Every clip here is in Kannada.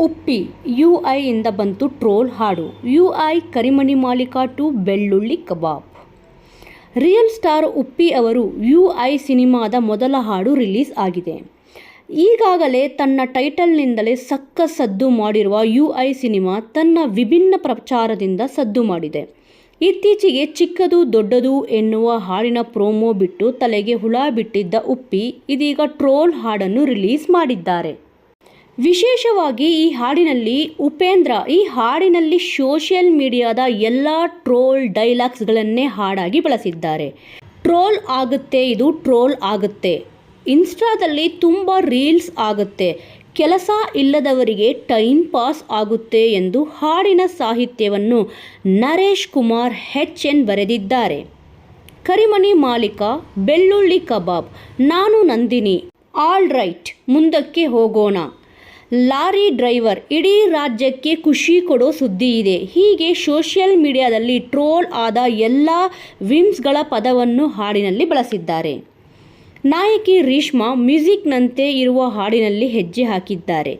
ಉಪ್ಪಿ ಯು ಐಯಿಂದ ಬಂತು ಟ್ರೋಲ್ ಹಾಡು. ಯು ಐ ಕರಿಮಣಿ ಮಾಲೀಕ ಟು ಬೆಳ್ಳುಳ್ಳಿ ಕಬಾಬ್. ರಿಯಲ್ ಸ್ಟಾರ್ ಉಪ್ಪಿ ಅವರು ಯು ಐ ಸಿನಿಮಾದ ಮೊದಲ ಹಾಡು ರಿಲೀಸ್ ಆಗಿದೆ. ಈಗಾಗಲೇ ತನ್ನ ಟೈಟಲ್ನಿಂದಲೇ ಸಕ್ಕ ಸದ್ದು ಮಾಡಿರುವ ಯು ಐ ಸಿನಿಮಾ ತನ್ನ ವಿಭಿನ್ನ ಪ್ರಚಾರದಿಂದ ಸದ್ದು ಮಾಡಿದೆ. ಇತ್ತೀಚೆಗೆ ಚಿಕ್ಕದು ದೊಡ್ಡದು ಎನ್ನುವ ಹಾಡಿನ ಪ್ರೋಮೋ ಬಿಟ್ಟು ತಲೆಗೆ ಹುಳ ಬಿಟ್ಟಿದ್ದ ಉಪ್ಪಿ ಇದೀಗ ಟ್ರೋಲ್ ಹಾಡನ್ನು ರಿಲೀಸ್ ಮಾಡಿದ್ದಾರೆ. ವಿಶೇಷವಾಗಿ ಈ ಹಾಡಿನಲ್ಲಿ ಉಪೇಂದ್ರ, ಈ ಹಾಡಿನಲ್ಲಿ ಸೋಷಿಯಲ್ ಮೀಡಿಯಾದ ಎಲ್ಲ ಟ್ರೋಲ್ ಡೈಲಾಗ್ಸ್ಗಳನ್ನೇ ಹಾಡಾಗಿ ಬಳಸಿದ್ದಾರೆ. ಟ್ರೋಲ್ ಆಗುತ್ತೆ, ಇದು ಟ್ರೋಲ್ ಆಗುತ್ತೆ. ಇನ್ಸ್ಟಾದಲ್ಲಿ ತುಂಬ ರೀಲ್ಸ್ ಆಗುತ್ತೆ. ಕೆಲಸ ಇಲ್ಲದವರಿಗೆ ಟೈಮ್ ಪಾಸ್ ಆಗುತ್ತೆ ಎಂದು ಹಾಡಿನ ಸಾಹಿತ್ಯವನ್ನು ನರೇಶ್ ಕುಮಾರ್ ಹೆಚ್ ಎನ್ ಬರೆದಿದ್ದಾರೆ. ಕರಿಮನಿ ಮಾಲೀಕ, ಬೆಳ್ಳುಳ್ಳಿ ಕಬಾಬ್, ನಾನು ನಂದಿನಿ, ಆಲ್ ರೈಟ್, ಮುಂದಕ್ಕೆ ಹೋಗೋಣ. ಲಾರಿ ಡ್ರೈವರ್ ಇಡೀ ರಾಜ್ಯಕ್ಕೆ ಖುಷಿ ಕೊಡೋ ಸುದ್ದಿ ಇದೆ. ಹೀಗೆ ಸೋಷಿಯಲ್ ಮೀಡಿಯಾದಲ್ಲಿ ಟ್ರೋಲ್ ಆದ ಎಲ್ಲ ವಿಮ್ಸ್ಗಳ ಪದವನ್ನು ಹಾಡಿನಲ್ಲಿ ಬಳಸಿದ್ದಾರೆ. ನಾಯಕಿ ರೀಷ್ಮಾ ಮ್ಯೂಸಿಕ್ನಂತೆ ಇರುವ ಹಾಡಿನಲ್ಲಿ ಹೆಜ್ಜೆ ಹಾಕಿದ್ದಾರೆ.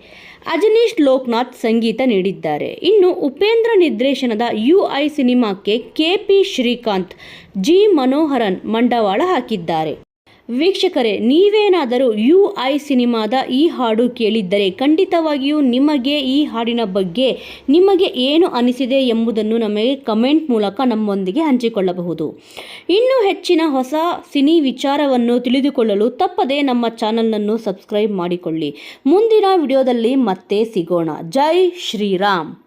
ಅಜನೀಶ್ ಲೋಕನಾಥ್ ಸಂಗೀತ ನೀಡಿದ್ದಾರೆ. ಇನ್ನು ಉಪೇಂದ್ರ ನಿರ್ದೇಶನದ ಯು ಐ ಸಿನಿಮಾಕ್ಕೆ K P Srikanth, G Manoharan ಬಂಡವಾಳ ಹಾಕಿದ್ದಾರೆ. ವೀಕ್ಷಕರೇ, ನೀವೇನಾದರೂ ಯು ಐ ಸಿನಿಮಾದ ಈ ಹಾಡು ಕೇಳಿದ್ದರೆ ಖಂಡಿತವಾಗಿಯೂ ನಿಮಗೆ ಈ ಹಾಡಿನ ಬಗ್ಗೆ ನಿಮಗೆ ಏನು ಅನಿಸಿದೆ ಎಂಬುದನ್ನು ನಮಗೆ ಕಮೆಂಟ್ ಮೂಲಕ ನಮ್ಮೊಂದಿಗೆ ಹಂಚಿಕೊಳ್ಳಬಹುದು. ಇನ್ನೂ ಹೆಚ್ಚಿನ ಹೊಸ ಸಿನಿ ವಿಚಾರವನ್ನು ತಿಳಿದುಕೊಳ್ಳಲು ತಪ್ಪದೇ ನಮ್ಮ ಚಾನಲನ್ನು ಸಬ್ಸ್ಕ್ರೈಬ್ ಮಾಡಿಕೊಳ್ಳಿ. ಮುಂದಿನ ವಿಡಿಯೋದಲ್ಲಿ ಮತ್ತೆ ಸಿಗೋಣ. ಜೈ ಶ್ರೀರಾಮ್!